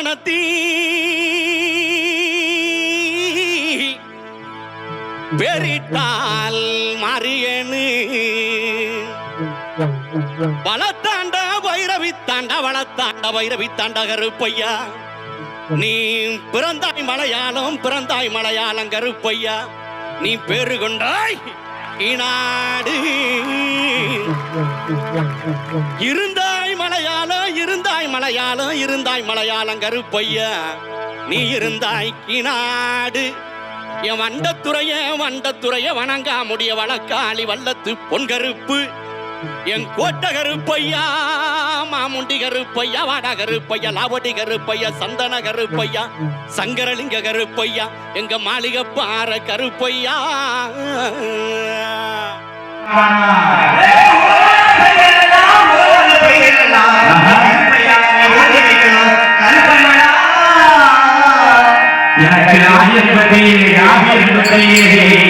மணத்தி பெரிட்டால் மறியனு. வளத்தாண்ட வைரவி தாண்ட வளத்தாண்ட வைரவி தாண்ட கருப்பையா. நீ பிறந்தாய் மலையாளம் பிறந்தாய் மலையாளம் கருப்பையா. நீ பேரு கொண்டாய் இநாடு இருந்தாய் மலையாளம் இருந்தாய் மலையாளம் இருந்தாய் மலையாளம் கருப்பையா நீ இருந்தாய் கிநாடு. என் வண்டத்துறைய வண்டத்துறைய வணங்கா முடிய வழக்காளி வல்லத்து பொன்கருப்பு என் கோட்ட கருப்பையா மாமுண்டி கருப்பையா வாட கருப்பையா லாவடி கருப்பையா சந்தன கருப்பையா சங்கரலிங்க கருப்பையா எங்க மாளிகை பாற கருப்பையா எனக்கு ஆயிரத்தி ஆயிரத்தி எனக்கு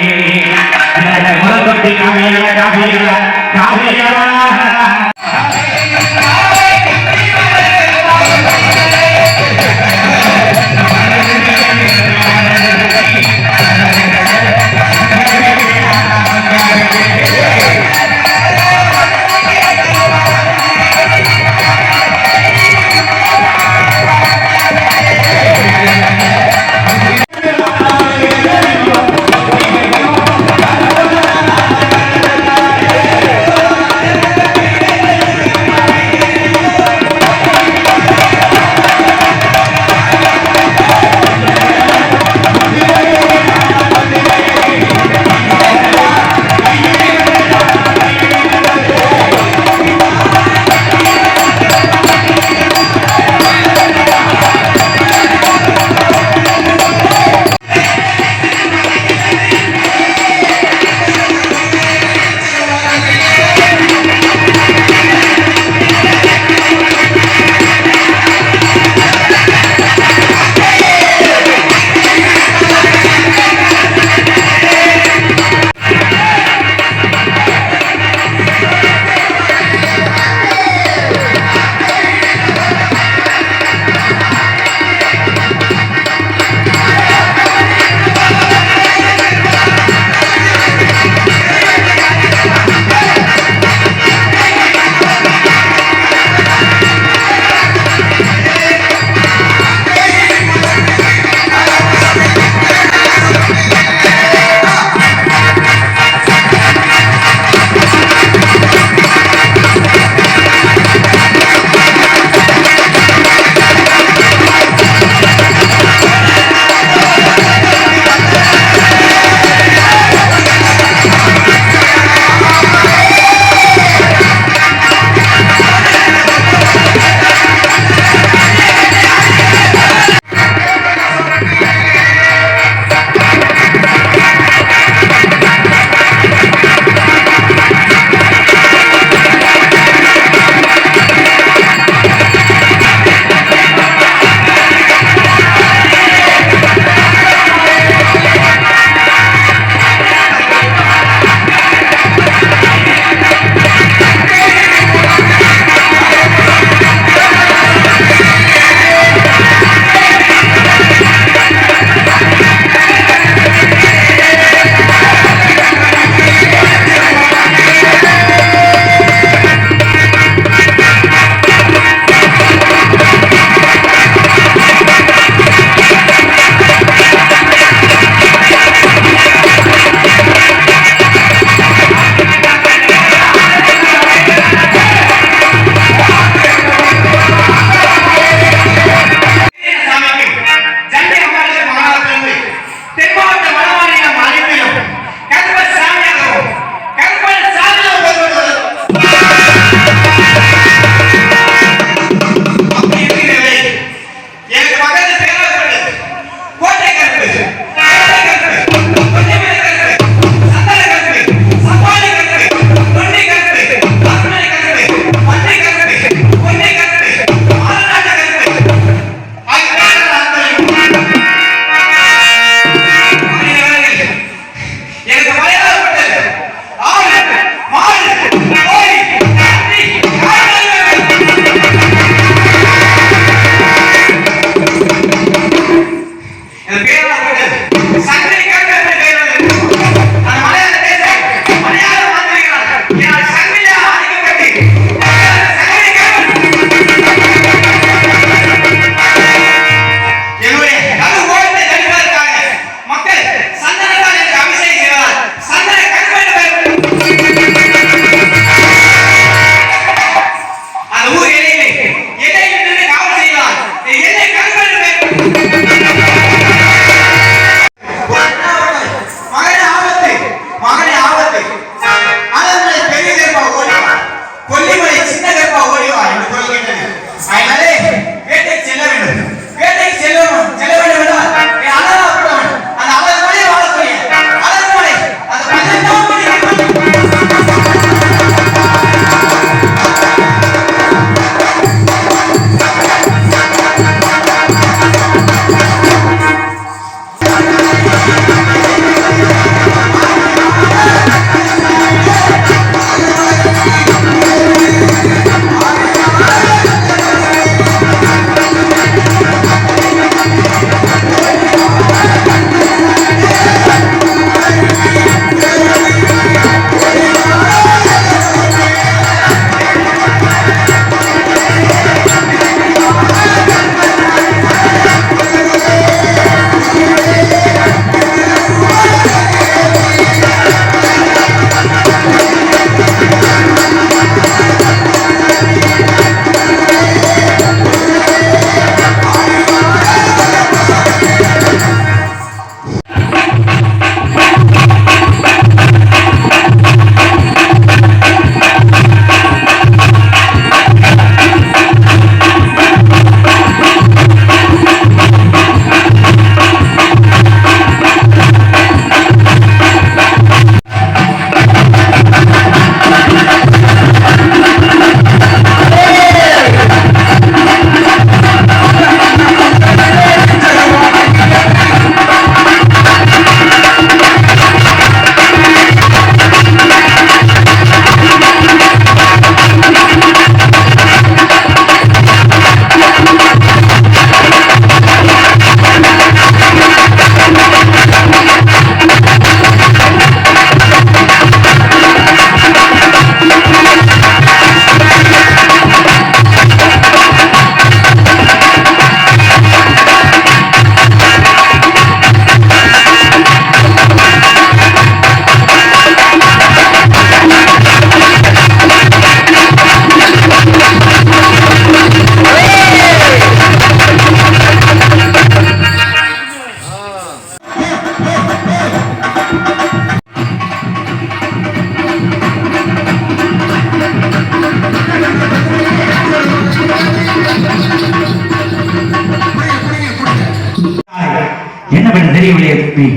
தம்பி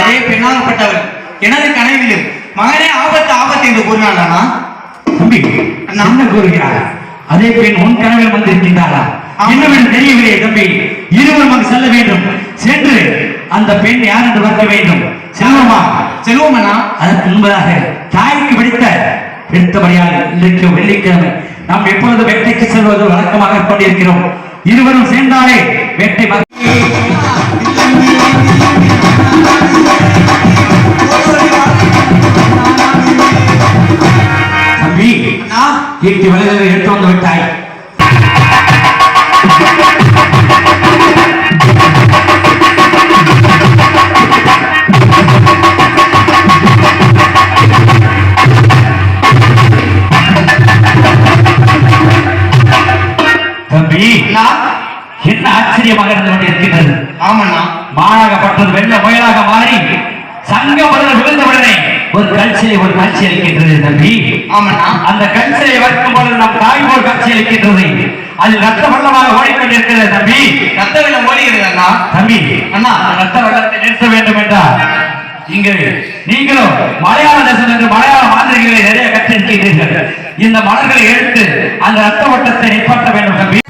அதே பெண்ணாகப்பட்டவள் எனது கனவிலும் மகனே ஆபத்து ஆபத்து என்று அண்ணா தம்பி என்ன கூறுகிறார்? அதே பெண் உன் கனவில் வந்திருக்கின்றாரா என்னவென்று தெரியவில்லையே தம்பி. இருவரும் அங்கு செல்ல வேண்டும். சென்று அந்த பெண் யார் என்று பார்க்க வேண்டும். செல்வமா? செல்வோம் அண்ணா அதற்கு முன்பதாக தாய்க்கு பிடித்த பிடித்தபடியால் இன்றைக்கு வெள்ளிக்கிழமை. நாம் எப்பொழுது வேட்டைக்கு செல்வது வழக்கமாக கொண்டிருக்கிறோம். இருவரும் சேர்ந்தாலே வேட்டை ஈட்டி வலைகளை எடுத்து வந்து விட்டாய். தம்பி என்ன ஆச்சரியமாக இருந்து கொண்டிருக்கிறது ஆமண்ணா. மானாகப்பட்டது வெள்ள முயலாக மாறி சங்க முதல் விழுந்தவுடனே ஒரு கல்சிலை ஒரு காட்சி அளிக்கின்றது தம்பி. அந்த கல்சிலை வைக்கும் பொழுது நம் தாய் போல் காட்சி அளிக்கின்றது. அதில் ரத்த வெள்ளமாக ஓடிக்கொண்டிருக்கிறது தம்பி. ரத்த வெள்ளம் ஓடுகிறது அண்ணா தம்பி அண்ணா. ரத்த வெள்ளத்தை நிறுத்த வேண்டும் என்றால் இங்கு நீங்களும் மலையாள தேசம் என்று மலையாள மாந்திரிகளை நிறைய கற்றிருக்கிறீர்கள் இந்த மலர்களை எடுத்து அந்த ரத்த ஓட்டத்தை நிப்பாட்ட வேண்டும் தம்பி.